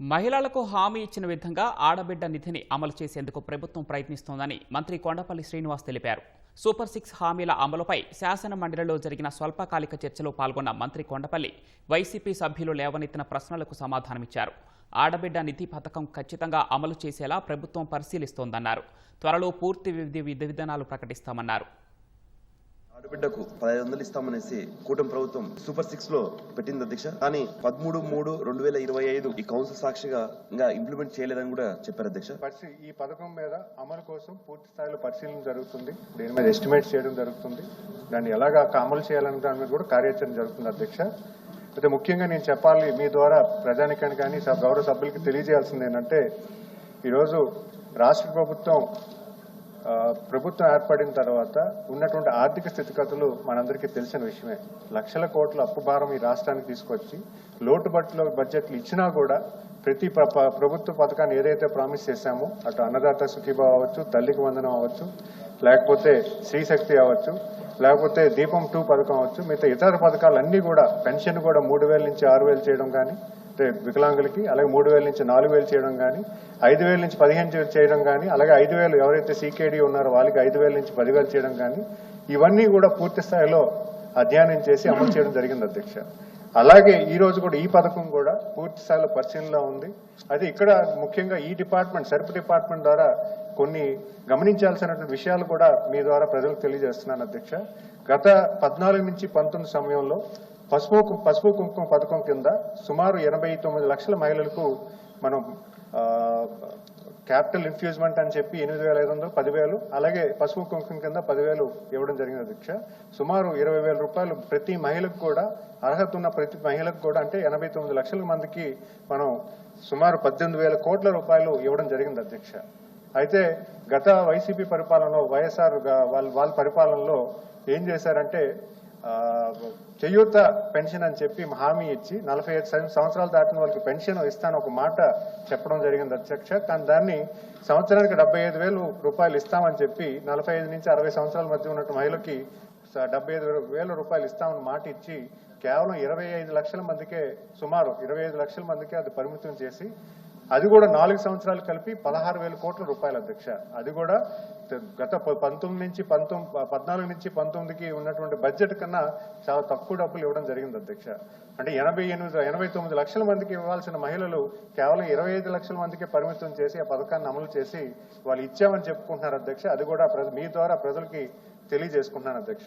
మహిళలకు హామీ ఇచ్చిన విధంగా ఆడబిడ్డ నిధిని అమలు చేసేందుకు ప్రభుత్వం ప్రయత్నిస్తోందని మంత్రి కొండపల్లి శ్రీనివాస్ తెలిపారు. సూపర్ సిక్స్ హామీల అమలుపై శాసన మండలిలో జరిగిన స్వల్పకాలిక చర్చలో పాల్గొన్న మంత్రి కొండపల్లి వైసీపీ సభ్యులు లేవనెత్తిన ప్రశ్నలకు సమాధానమిచ్చారు. ఆడబిడ్డ నిధి పథకం ఖచ్చితంగా అమలు చేసేలా ప్రభుత్వం పరిశీలిస్తోందన్నారు. త్వరలో పూర్తి విధి విధి విధానాలు ప్రకటిస్తామన్నారు. ఆడబిడ్డకు పదహైదు వందలు ఇస్తామనేసి కూటమి ప్రభుత్వం సూపర్ సిక్స్లో పెట్టింది అధ్యక్ష. కానీ పదమూడు మూడు రెండు వేల ఇరవై ఐదు ఈ కౌన్సిల్ సాక్షిగా ఇంకా ఇంప్లిమెంట్ చేయలేదని కూడా చెప్పారు అధ్యక్ష. ఈ పథకం మీద అమలు కోసం పూర్తి స్థాయిలో పరిశీలన జరుగుతుంది. దీని మీద ఎస్టిమేట్ చేయడం జరుగుతుంది. దాన్ని ఎలాగా అమలు చేయాలనే దాని మీద కూడా కార్యాచరణ జరుగుతుంది అధ్యక్ష. అయితే ముఖ్యంగా నేను చెప్పాలి మీ ద్వారా ప్రజానికానికి కానీ గౌరవ సభ్యులకి తెలియజేయాల్సింది ఏంటంటే ఈరోజు రాష్ట్ర ప్రభుత్వం ప్రభుత్వం ఏర్పడిన తర్వాత ఉన్నటువంటి ఆర్థిక స్థితిగతులు మనందరికీ తెలిసిన విషయమే. లక్షల కోట్ల అప్పు భారం ఈ రాష్ట్రానికి తీసుకొచ్చి లోటుబట్టులో బడ్జెట్లు ఇచ్చినా కూడా ప్రతి ప్రభుత్వ పథకాన్ని ఏదైతే ప్రామిస్ చేశామో అటు అన్నదాత సుఖీభావ అవ్వచ్చు తల్లికి వందనం అవ్వచ్చు లేకపోతే శ్రీశక్తి అవ్వచ్చు లేకపోతే దీపం టూ పథకం అవ్వచ్చు మిగతా ఇతర పథకాలు అన్నీ కూడా పెన్షన్ కూడా మూడు వేల నుంచి ఆరు వేలు చేయడం కానీ అంటే వికలాంగులకి అలాగే మూడు వేల నుంచి నాలుగు వేలు చేయడం కానీ ఐదు వేల నుంచి పదిహేను వేలు చేయడం కానీ అలాగే ఐదు వేలు ఎవరైతే సీకేడీ ఉన్నారో వాళ్ళకి ఐదు వేల నుంచి పదివేలు చేయడం కానీ ఇవన్నీ కూడా పూర్తి స్థాయిలో అధ్యయనం చేసి అమలు చేయడం జరిగింది అధ్యక్ష. అలాగే ఈ రోజు కూడా ఈ పథకం కూడా పూర్తి స్థాయిలో పరిశీలనలో ఉంది. అయితే ఇక్కడ ముఖ్యంగా ఈ డిపార్ట్మెంట్ సెర్ప్ డిపార్ట్మెంట్ ద్వారా కొన్ని గమనించాల్సినటువంటి విషయాలు కూడా మీ ద్వారా ప్రజలకు తెలియజేస్తున్నాను అధ్యక్ష. గత పద్నాలుగు నుంచి పంతొమ్మిది సమయంలో పసుపు పసుపు కుంకుమ పథకం కింద సుమారు ఎనభై తొమ్మిది లక్షల మహిళలకు మనం క్యాపిటల్ ఇన్ఫ్యూజ్మెంట్ అని చెప్పి ఎనిమిది వేల ఐదు వందలు పదివేలు అలాగే పసుపు కుంకుమ కింద పదివేలు ఇవ్వడం జరిగింది అధ్యక్ష. సుమారు ఇరవై వేల రూపాయలు ప్రతి మహిళకు కూడా అర్హత ఉన్న ప్రతి మహిళకు కూడా అంటే ఎనభై తొమ్మిది లక్షల మందికి మనం సుమారు పద్దెనిమిది వేల కోట్ల రూపాయలు ఇవ్వడం జరిగింది అధ్యక్ష. అయితే గత వైసీపీ పరిపాలనలో వైఎస్ఆర్ వాళ్ళ వాళ్ళ పరిపాలనలో ఏం చేశారంటే చేయూత పెన్షన్ అని చెప్పి హామీ ఇచ్చి నలభై ఐదు సంవత్సరాలు దాటిన వాళ్ళకి పెన్షన్ ఇస్తాను ఒక మాట చెప్పడం జరిగింది అధ్యక్ష. కానీ దాన్ని సంవత్సరానికి డెబ్బై ఐదు వేలు రూపాయలు ఇస్తామని చెప్పి నలభై ఐదు నుంచి అరవై సంవత్సరాల మధ్య ఉన్నట్టు మహిళకి డెబ్బై ఐదు వేల రూపాయలు ఇస్తామని మాట ఇచ్చి కేవలం ఇరవై ఐదు లక్షల మందికే సుమారు ఇరవై ఐదు లక్షల మందికే అది పరిమితం చేసి అది కూడా నాలుగు సంవత్సరాలు కలిపి పదహారు వేల కోట్ల రూపాయలు అధ్యక్ష. అది కూడా గత పంతొమ్మిది నుంచి పంతొమ్మిది పద్నాలుగు నుంచి పంతొమ్మిదికి ఉన్నటువంటి బడ్జెట్ కన్నా చాలా తక్కువ డబ్బులు ఇవ్వడం జరిగింది అధ్యక్ష. అంటే ఎనభై ఎనిమిది ఎనభై తొమ్మిది లక్షల మందికి ఇవ్వాల్సిన మహిళలు కేవలం ఇరవై ఐదు లక్షల మందికి పరిమితం చేసి ఆ పథకాన్ని అమలు చేసి వాళ్ళు ఇచ్చామని చెప్పుకుంటున్నారు అధ్యక్ష. అది కూడా ప్రజ- మీ ద్వారా ప్రజలకి తెలియజేసుకుంటున్నాను అధ్యక్ష.